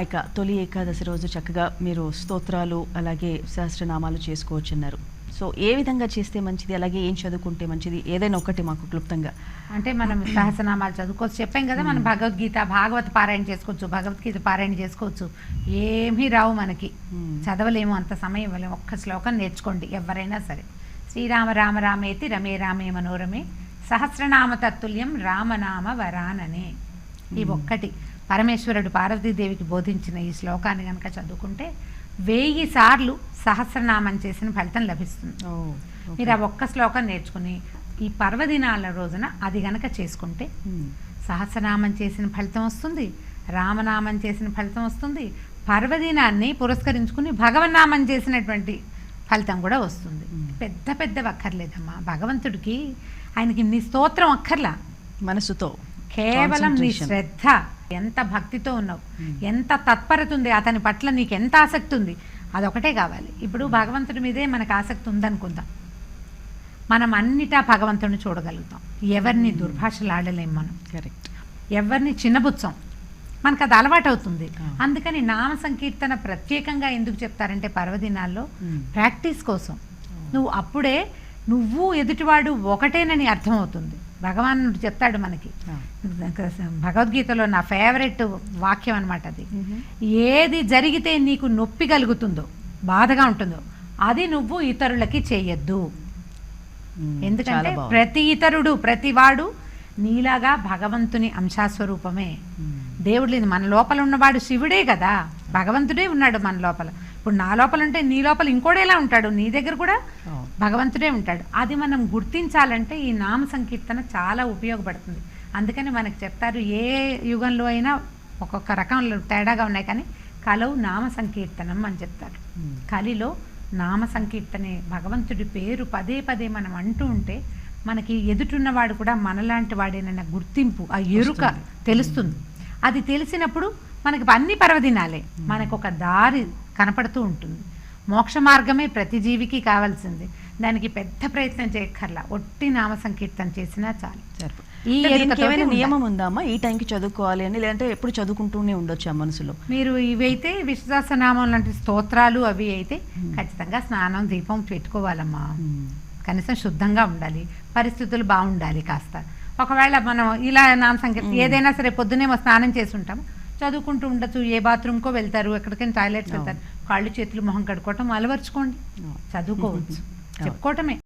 ఇక తొలి ఏకాదశి రోజు చక్కగా మీరు స్తోత్రాలు అలాగే సహస్రనామాలు చేసుకోవచ్చు అన్నారు సో ఏ విధంగా చేస్తే మంచిది? అలాగే ఏం చదువుకుంటే మంచిది? ఏదైనా ఒకటి మాకు క్లుప్తంగా. అంటే మనం సహస్రనామాలు చదువుకోవచ్చు. చెప్పాం కదా మనం భగవద్గీత భాగవత పారాయణ చేసుకోవచ్చు భగవద్గీత పారాయణ చేసుకోవచ్చు. ఏమీ రావు మనకి. చదవలేము అంత సమయం ఇవ్వలేము. ఒక్క శ్లోకం నేర్చుకోండి ఎవరైనా సరే. శ్రీరామ రామ రామేతి రమే రామే మనోరమే. సహస్రనామ తత్తుల్యం రామనామ వరాననే. ఈ ఒక్కటి. పరమేశ్వరుడు పార్వతీదేవికి బోధించిన ఈ శ్లోకాన్ని కనుక చదువుకుంటే వెయ్యి సార్లు సహస్రనామం చేసిన ఫలితం లభిస్తుంది. మీరు ఆ ఒక్క శ్లోకం నేర్చుకుని ఈ పర్వదినాల రోజున అది గనక చేసుకుంటే. సహస్రనామం చేసిన ఫలితం వస్తుంది రామనామం చేసిన ఫలితం వస్తుంది పర్వదినాన్ని పురస్కరించుకుని భగవన్నామం చేసినటువంటి ఫలితం కూడా వస్తుంది. పెద్ద పెద్ద అక్కర్లేదమ్మా భగవంతుడికి ఆయనకి నీ స్తోత్రం అక్కర్లా. మనసుతో. కేవలం నీ. శ్రద్ధ. ఎంత భక్తితో ఉన్నావు? మ్మ్. ఎంత తత్పరత ఉంది? అతని పట్ల నీకు ఎంత ఆసక్తి ఉంది? అదొకటే కావాలి. ఇప్పుడు భగవంతుడి మీదే మనకు ఆసక్తి ఉందనుకుందాం. మనం అన్నిటా భగవంతుడిని చూడగలుగుతాం. ఎవరిని దుర్భాషలు ఆడలేం మనం. కరెక్ట్ ఎవరిని చిన్నబుచ్చం. మనకు అది అలవాటు అవుతుంది ఆ. అందుకని నామ సంకీర్తన ప్రత్యేకంగా ఎందుకు చెప్తారంటే పర్వదినాల్లో. ప్రాక్టీస్ కోసం. నువ్వు అప్పుడే నువ్వు ఎదుటివాడు ఒకటేనని అర్థమవుతుంది. భగవానుడు చెప్తాడు మనకి. భగవద్గీతలో నా ఫేవరెట్ వాక్యం అనమాట అది. ఏది జరిగితే నీకు నొప్పి కలుగుతుందో బాధగా ఉంటుందో అది నువ్వు ఇతరులకి చేయొద్దు. ఎందుకంటే. ప్రతి ఇతరుడు ప్రతివాడు నీలాగా భగవంతుని అంశాస్వరూపమే. దేవుడు లేదు మన లోపల ఉన్నవాడు శివుడే కదా భగవంతుడే ఉన్నాడు మన లోపల ఇప్పుడు నా లోపల ఉంటే నీ లోపల ఇంకోడేలా ఉంటాడు నీ దగ్గర కూడా. భగవంతుడే ఉంటాడు. అది మనం గుర్తించాలంటే ఈ నామ సంకీర్తన చాలా ఉపయోగపడుతుంది. అందుకని మనకు చెప్తారు ఏ యుగంలో అయినా ఒక్కొక్క రకంలో తేడాగా ఉన్నాయి కానీ కలవు నామ సంకీర్తనం అని చెప్తారు. కలిలో నామ సంకీర్తనే భగవంతుడి పేరు పదే పదే మనం అంటూ ఉంటే మనకి ఎదుటున్నవాడు కూడా మనలాంటి వాడేనన్న గుర్తింపు ఆ ఎరుక. తెలుస్తుంది. అది తెలిసినప్పుడు మనకి అన్ని పర్వదినాలే మనకు ఒక దారి కనపడుతూ ఉంటుంది. మోక్ష మార్గమే ప్రతి జీవికి కావాల్సింది. దానికి పెద్ద ప్రయత్నం చేయక్కర్లా. ఒట్టి నామ సంకీర్తన చేసినా చాలు. ఈ ఏమైనా. నియమం ఉందామా ఈ టైంకి చదువుకోవాలి అని లేదంటే ఎప్పుడు చదువుకుంటూనే ఉండొచ్చు ఆ మనసులో? మీరు ఇవైతే విశ్వాసనామం లాంటి స్తోత్రాలు అవి అయితే. ఖచ్చితంగా స్నానం దీపం పెట్టుకోవాలమ్మా. మ్మ్. కనీసం శుద్ధంగా ఉండాలి. పరిస్థితులు బాగుండాలి కాస్త. ఒకవేళ మనం ఇలా నామ సంకీర్తన. ఏదైనా సరే పొద్దునేమో స్నానం చేసి ఉంటాము. చదువుకుంటూ ఉండొచ్చు. ఏ బాత్రూమ్కో వెళ్తారు ఎక్కడికైనా టాయిలెట్కి వెళ్తారు. కాళ్ళు చేతులు మొహం కడుక్కోవటం అలవర్చుకోండి. చదువుకోవచ్చు. córtame.